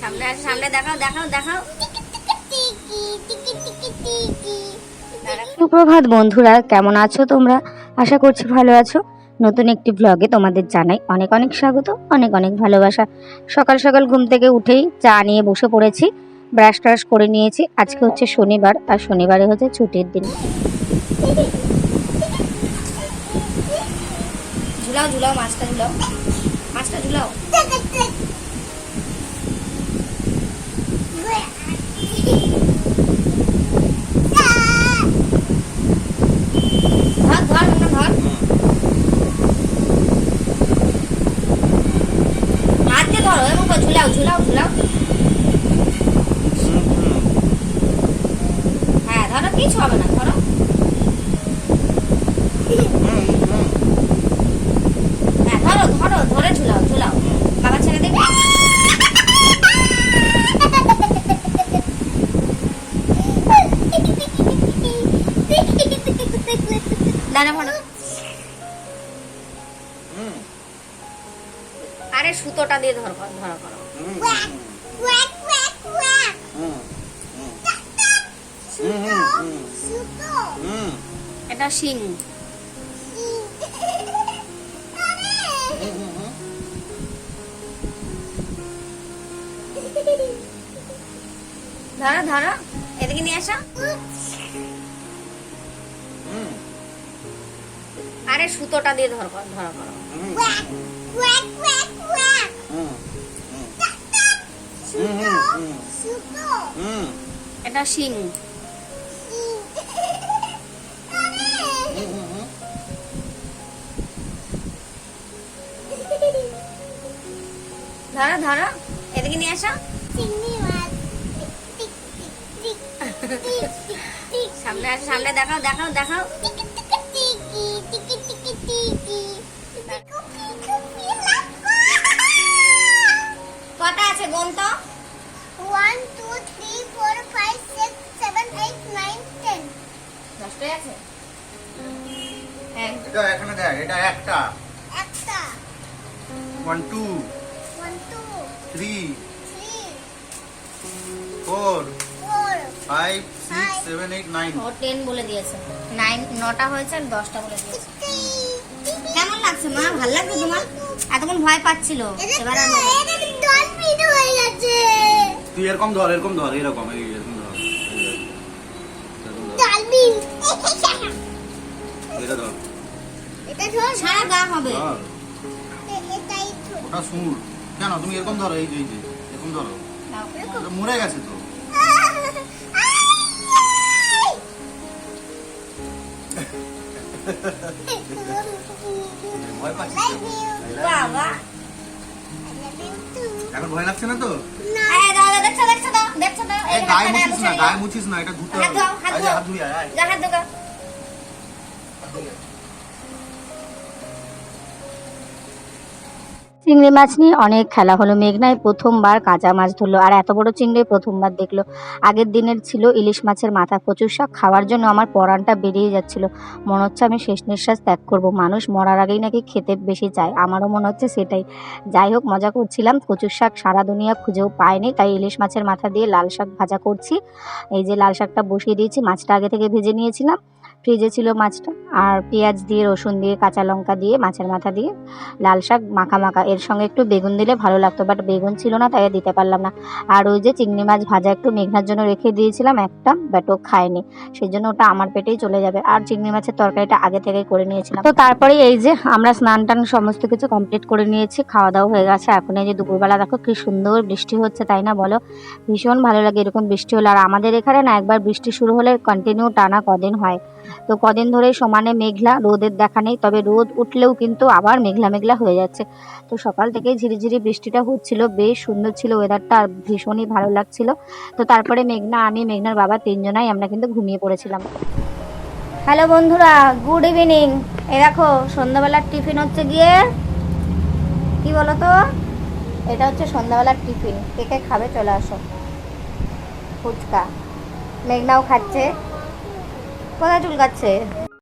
সামনে আসো, সামনে দেখাও দেখাও দেখাও। সুপ্রভাত বন্ধুরা, কেমন আছো তোমরা? আশা করছি ভালো আছো। নতুন একটি ভ্লগে তোমাদের জানাই অনেক অনেক স্বাগত, অনেক অনেক ভালোবাসা। সকাল সকাল ঘুম থেকে উঠেই চা নিয়ে বসে পড়েছি ব্রাশ ট্রাশ করে নিয়েছি। আজকে হচ্ছে শনিবার, আর শনিবারে হচ্ছে ছুটির দিন। ঝুলাও ঝুলাও, মাছটা ঝুলাও। মাছটা ঝুলাও। ঝুলাও ঝুলাও ঝুলাও। হ্যাঁ ধরো, কিছু হবে না, ধরো হ্যাঁ ধরো ধরো ধরে ঝুলাও ঝুলাও বাবা ছেড়ে দেবে দানা ভরো আরে সুতোটা দিয়ে ধর ধরা করো এটা শিং। ধরো ধরো। এদিকে নিয়ে আসো। আরে সুতোটা দিয়ে ধর ধরা করো এটা শিং। ধরো ধরো। এদিকে নিয়ে আসো। সামনে আসো সামনে দেখাও দেখাও দেখাও। আছে? হ্যাঁ এটা এখানে দেখ এটা একটা। একটা। One two one, two, three four five six seven eight nine ও টেন বলে দিয়েছে। নাইন নটা হয়েছে আর দশটা বলে দিয়েছে। কেমন লাগছে মা? ভালো লাগছে তোমার? এতক্ষণ ভয় পাচ্ছিল। এবার হয়ে। তুই এরকম ধর এরকম ধর এরকম এই এরকম ধর এরকম গা হবে। ধর। এ- এটাই ধর। ওটা সুর। কেন? তুমি এরকম ধরো এই যে এই যে এরকম ধরো। মরে গেছে তো। এখন ভয় লাগছে না তো? গায়ে মুছিস না গায়ে মুছিস না। এটা ধুতে হবে। হাত এই হাত ধুই চিংড়ি মাছ নিয়ে অনেক খেলা হলো। মেঘনায় প্রথমবার কাঁচা মাছ ধরলো। আর এত বড় চিংড়ি প্রথমবার দেখল। আগের দিনের ছিল ইলিশ মাছের মাথা কচুর শাক। খাওয়ার জন্য আমার পরানটা বেরিয়ে যাচ্ছিল। মনে হচ্ছে আমি শেষ নিঃশ্বাস ত্যাগ করব। মানুষ মরার আগেই নাকি খেতে বেশি চায়। আমারও মনে হচ্ছে সেটাই। যাই হোক, মজা করছিলাম। কচুর শাক সারা দুনিয়া খুঁজেও পায়নি। তাই ইলিশ মাছের মাথা দিয়ে লাল শাক ভাজা করছি। এই যে লাল শাকটা বসিয়ে দিয়েছি। মাছটা আগে থেকে ভেজে নিয়েছিলাম। ফ্রিজে ছিল মাছটা আর পেঁয়াজ দিয়ে, রসুন দিয়ে, কাঁচা লঙ্কা দিয়ে, মাছের মাথা দিয়ে লাল শাক মাখা মাখা। এর সঙ্গে একটু বেগুন দিলে ভালো লাগতো বাট বেগুন ছিল না, তাই দিতে পারলাম না। আর ওই যে চিংড়ি মাছ ভাজা একটু মেঘনার জন্য রেখে দিয়েছিলাম একটা বাট ও খায়নি। সেই জন্য ওটা আমার পেটেই চলে যাবে। আর চিংড়ি মাছের তরকারিটা আগে থেকেই করে নিয়েছিলাম। তো তারপরে এই যে আমরা স্নান টান সমস্ত কিছু কমপ্লিট করে নিয়েছি, খাওয়া দাওয়া হয়ে গেছে। এখন এই যে দুপুরবেলা দেখো কি সুন্দর বৃষ্টি হচ্ছে, তাই না বলো? ভীষণ ভালো লাগে এরকম বৃষ্টি হলে। আর আমাদের এখানে না একবার বৃষ্টি শুরু হলে কন্টিনিউ টানা কদিন হয়। তো কদিন ধরে সমানে মেঘলা, রোদের দেখা নেই, তবে রোদ উঠলেও কিন্তু আবার মেঘলা মেঘলা হয়ে যাচ্ছে। তো সকাল থেকেই ঝিরিঝিরি বৃষ্টিটা হচ্ছিল, বেশ সুন্দর ছিল ওয়েদারটা আর ভীষণই ভালো লাগছিল। তো তারপরে মেঘনা, আমি, মেঘনার বাবা তিনজনাই আমরা কিন্তু ঘুমিয়ে পড়েছিলাম। হ্যালো বন্ধুরা গুড ইভিনিং এ দেখো, সন্ধ্যাবেলার টিফিন হচ্ছে গিয়ে, কি বলো তো এটা হচ্ছে সন্ধ্যাবেলার টিফিন। কে খাবে চলে আসো। ফুচকা। মেঘনাও খাচ্ছে। 꺼나줄 같이.